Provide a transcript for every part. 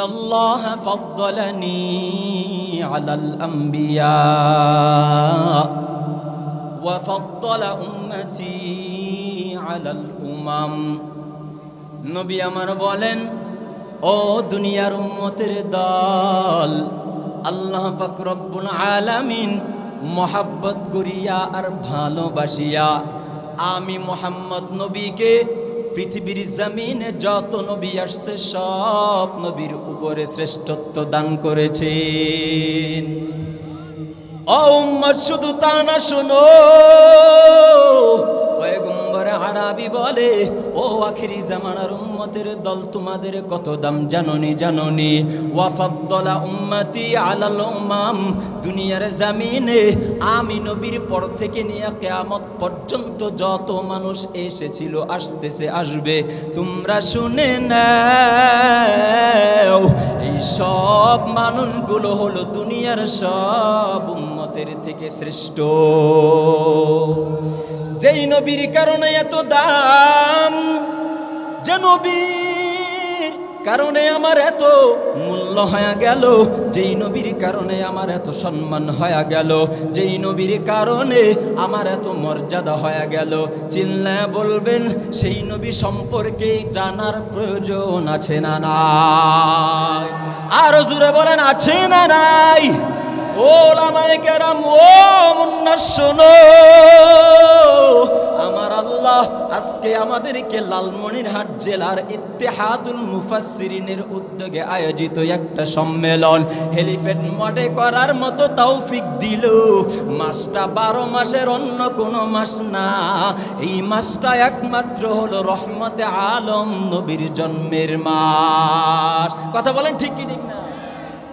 الله فضلني على الأنبياء وفضل أمتي على الأمم নবী আমার বলেন ও দুনিয়ার উম্মতের দল আল্লাহ পাক রব্বুল আলামিন মোহাব্বত করিয়া আর ভালোবাসিয়া আমি মোহাম্মদ নবীকে পৃথিবীর জমিনে যত নবী আসছে, সব নবীর উপরে শ্রেষ্ঠত্ব দান করেছেন। শুধু তা না, শোনো। আরবি বলে, ও আখিরি জামানার উম্মতের দল, তোমাদের কত দাম জাননি জাননি? ওয়াফাদ্দলা উম্মতি আলাল উমাম, দুনিয়ার জামিনে আমি নবীর পর থেকে নিয়ে কেয়ামত পর্যন্ত যত মানুষ এসেছিল, আসতেছে, আসবে। তোমরা শুনে নাও, এই সব মানুষগুলো হলো দুনিয়ার সব উম্মতের থেকে শ্রেষ্ঠ। যেই নবীর কারণে এত দাম, যে নবীর কারণে আমার এত মূল্য হয়ে গেল, যেই নবীর কারণে আমার এত সম্মান হয়ে গেল, যেই নবীর কারণে আমার এত মর্যাদা হয়ে গেল। চিল্লা বলবেন, সেই নবী সম্পর্কে জানার প্রয়োজন আছে না নাই? আরও জুড়ে বলেন, আছে না নাই? ও লামায়ে কেরাম, ও মুন্না শোনো। আজকে আমাদেরকে লালমনিরহাট জেলার ইত্তেহাদুল মুফাসসিরিনের উদ্যোগে আয়োজিত একটা সম্মেলন। হেলিফেড মডে করার মতো তৌফিক দিল। মাসটা বারো মাসের অন্য কোনো মাস না। এই মাসটা একমাত্র হলো রহমতে আলম নবীর জন্মের মাস। কথা বলেন ঠিক কি ঠিক না?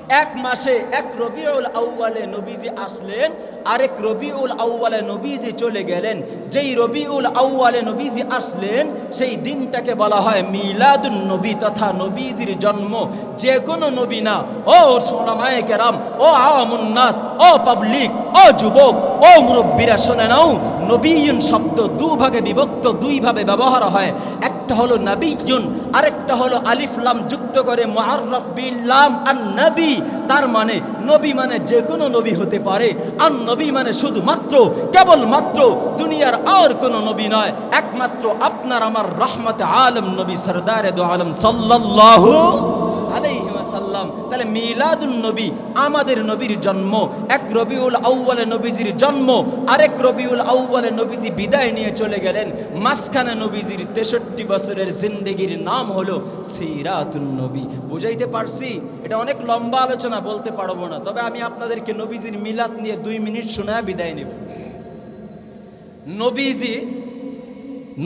এক মাসে এক রবিউল আউয়ালে নবীজি আসলেন, আরেক রবিউল আউয়ালে নবীজি চলে গেলেন। যেই রবিউল আউয়ালে নবীজি আসলেন, সেই দিনটাকে বলা হয় মিলাদুন নবী তথা নবীজির জন্ম। যে কোনো নবী না, ও সোনামায় কেরাম, ও আওয়ামুন ও পাবলিক, ও যুবক, ও মুরব্বীরা, শোনে নাও, নবীন শব্দ দুভাগে বিভক্ত, দুইভাবে ব্যবহার হয়। একটা হলো নাবিজুন আরেকটা হলো আলিফ লাম যুক্ত করে মুআররাফ বিল্লাম আর নবী তার মানে নবী মানে যে কোনো নবী হতে পারে। আর নবী মানে শুধুমাত্র, কেবলমাত্র দুনিয়ার আর কোনো নবী নয়। একমাত্র আপনার আমার রহমতে আলম নবী সরদারে দো আলম সাল্লাল্লাহু তাহলে মিলাদুন নবী, আমাদের নবীর জন্ম। এক রবিউল আউয়ালে নবীজির জন্ম, আরেক রবিউল আউয়ালে নবীজি বিদায় নিয়ে চলে গেলেন। মাঝখানে নবীজির তেষট্টি বছরের জিন্দেগির নাম হলো সিরাতুন নবী। বুঝাইতে পারছি? এটা অনেক লম্বা আলোচনা, বলতে পারব না। তবে আমি আপনাদেরকে নবীজির মিলাদ নিয়ে দুই মিনিট শোনায় বিদায় নেব। নবীজি,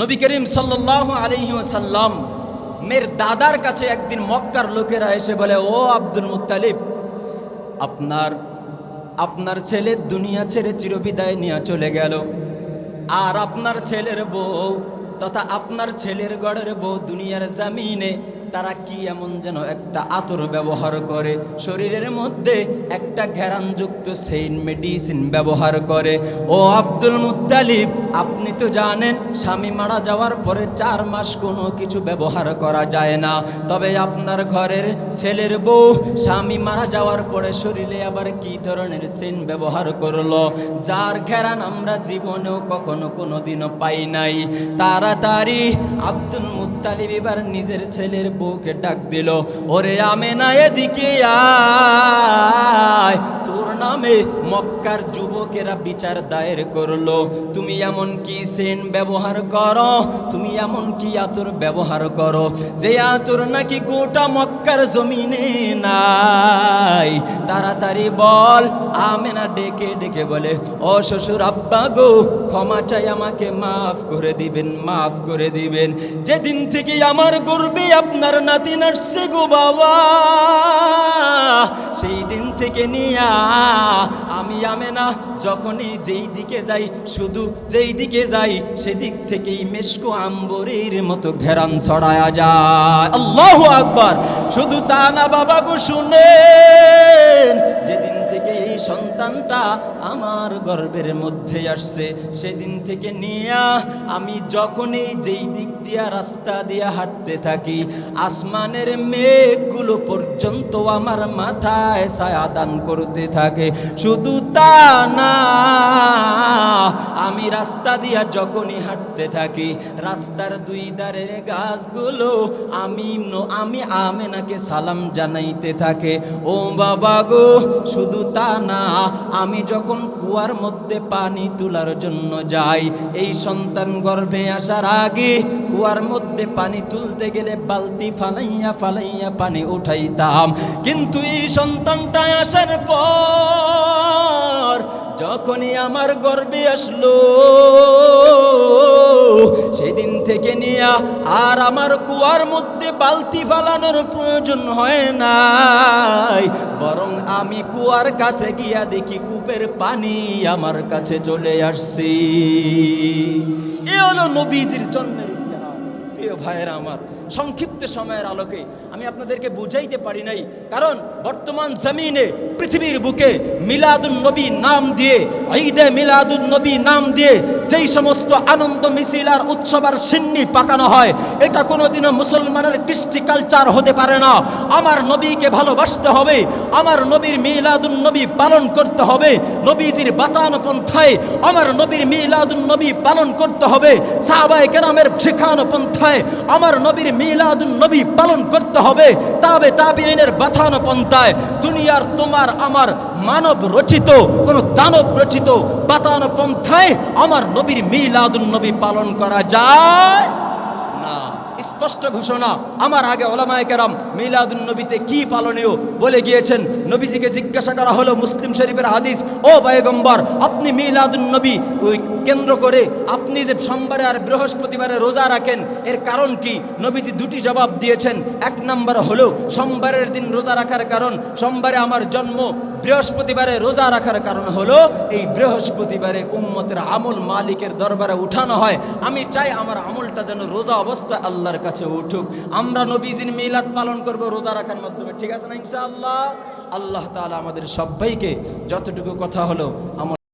নবী করিম সাল্লাল্লাহু আলাইহি ওয়াসাল্লাম মের দাদার কাছে একদিন মক্কার লোকেরা এসে বলে, ও আব্দুল মুতালিব আপনার আপনার ছেলে দুনিয়া ছেড়ে চিরবিদায় নিয়ে চলে গেল। আর আপনার ছেলের বউ তথা আপনার ছেলের গড়ের বউ দুনিয়ার জামিনে তারা কি এমন যেন একটা আতর ব্যবহার করে? শরীরের মধ্যে একটা ঘেরানযুক্ত সেইন মেডিসিন ব্যবহার করে। ও আব্দুল মুত্তালিব, আপনি তো জানেন, স্বামী মারা যাওয়ার পরে চার মাস কোনো কিছু ব্যবহার করা যায় না। তবে আপনার ঘরের ছেলের বউ স্বামী মারা যাওয়ার পরে শরীরে আবার কি ধরনের সেন ব্যবহার করল? যার ঘেরান আমরা জীবনেও কখনো কোনো দিনও পাই নাই। তাড়াতাড়ি আব্দুল মুত্তালিব এবার নিজের ছেলের বউকে ডাক দিল, ওরে আমেনা, এদিকে আয়। তোর নামে মক্কার যুবকেরা বিচার দায়ের করল, তুমি এমন কি সেন ব্যবহার করো? তুমি এমন কি আতর ব্যবহার করো? যে আতর নাকি গোটা মক্কার জমিনে নাই। তাড়াতাড়ি বল, আমেনা ডেকে ডেকে বলে, ও শ্বশুর আব্বা গো, ক্ষমা চাই আমাকে, মাফ করে দিবেন, মাফ করে দিবেন। যেদিন থেকে আমার গর্বে আপনার নাতি নার্সে গো বাবা। সেই দিন থেকে নিয়া আমি আমে না যখনই যেই দিকে যাই, শুধু যেই দিকে যাই, সেদিক থেকেই মেশকো আম্বরের মতো ঘেরান ছড়ায়া যায়। আল্লাহ আকবার। শুধু তা না বাবা গো এই সন্তানটা আমার গর্বের মধ্যে আসছে। সেদিন থেকে নিয়া আমি যখনই যেই দিক দিয়া রাস্তা দিয়া হাঁটতে থাকি, আসমানের মেঘগুলো পর্যন্ত আমার মাথায় ছায়া দান করতে থাকে। শুধু তা না, আমি রাস্তা দিয়া যখনই হাঁটতে থাকি, রাস্তার দুই ধারের গাছগুলো আমি আমি আমেনাকে সালাম জানাইতে থাকে। ও বাবা গো, শুধু তা না। আমি যখন কুয়ার মধ্যে পানি তোলার জন্য যাই, এই সন্তান গর্ভে আসার আগে কুয়ার মধ্যে পানি তুলতে গেলে বালতি ফালাইয়া ফালাইয়া পানি উঠাইতাম। কিন্তু এই সন্তানটা আসার পর যখনই আমার গর্বে আসলো, সেদিন থেকে নিয়া আর আমার কুয়ার মধ্যে বালতি ফালানোর প্রয়োজন হয় নাই। বরং আমি কুয়ার কাছে গিয়া দেখি কূপের পানি আমার কাছে চলে আসছি। এ হলো নবীজির জন্মের প্রিয় ভাইয়েরা আমার, সংক্ষিপ্ত সময়ের আলোকে আমি আপনাদেরকে বুঝাইতে পারি নাই, কারণ বর্তমান জমিনে পৃথিবীর বুকে মিলাদুন নবী নাম দিয়ে, ঈদে মিলাদুন নবী নাম দিয়ে যেই সমস্ত আনন্দ, মিছিল আর উৎসব আর সিন্নি পাকানো হয়, এটা কোনোদিনও মুসলমানের কৃষ্টি কালচার হতে পারে না। আমার নবীকে ভালোবাসতে হবে, আমার নবীর মিলাদুন নবী পালন করতে হবে, নবীজির বাতানো পন্থায় আমার নবীর মিলাদুন নবী পালন করতে হবে, সাহাবায়ে কেরামের শেখানো পন্থায় আমার নবীর মিলাদুন নবী পালন করতে হবে। তবে তাবিনের বাথানো পন্থায় দুনিয়ার তোমার আমার মানব রচিত, কোন দানব রচিত বাতানো পন্থায় আমার নবীর মিলাদুন নবী পালন করা যায়। স্পষ্ট ঘোষণা আমার আগে ওলামায়ে কেরাম মিলাদুন নবীতে কি পালনীয় বলে গিয়েছেন? নবীজিকে জিজ্ঞাসা করা হলো মুসলিম শরীফের হাদিস। ও বায়গম্বর আপনি মিলাদুন নবী ওই কেন্দ্র করে আপনি যে সোমবারে আর বৃহস্পতিবারে রোজা রাখেন, এর কারণ কি? নবীজি দুটি জবাব দিয়েছেন। এক নম্বর হলো, সোমবারের দিন রোজা রাখার কারণ। সোমবারে আমার জন্ম বৃহস্পতিবারে রোজা রাখার কারণ হলো এই বৃহস্পতিবারে উম্মতের আমল মালিকের দরবারে উঠানো হয়। আমি চাই আমার আমলটা যেন রোজা অবস্থা আল্লাহর কাছে উঠুক। আমরা নবীজিন মিলাদ পালন করব রোজা রাখার মাধ্যমে। ঠিক আছে না ইনশাআল্লাহ? আল্লাহ তালা আমাদের সবাইকে যতটুকু কথা হলো আমল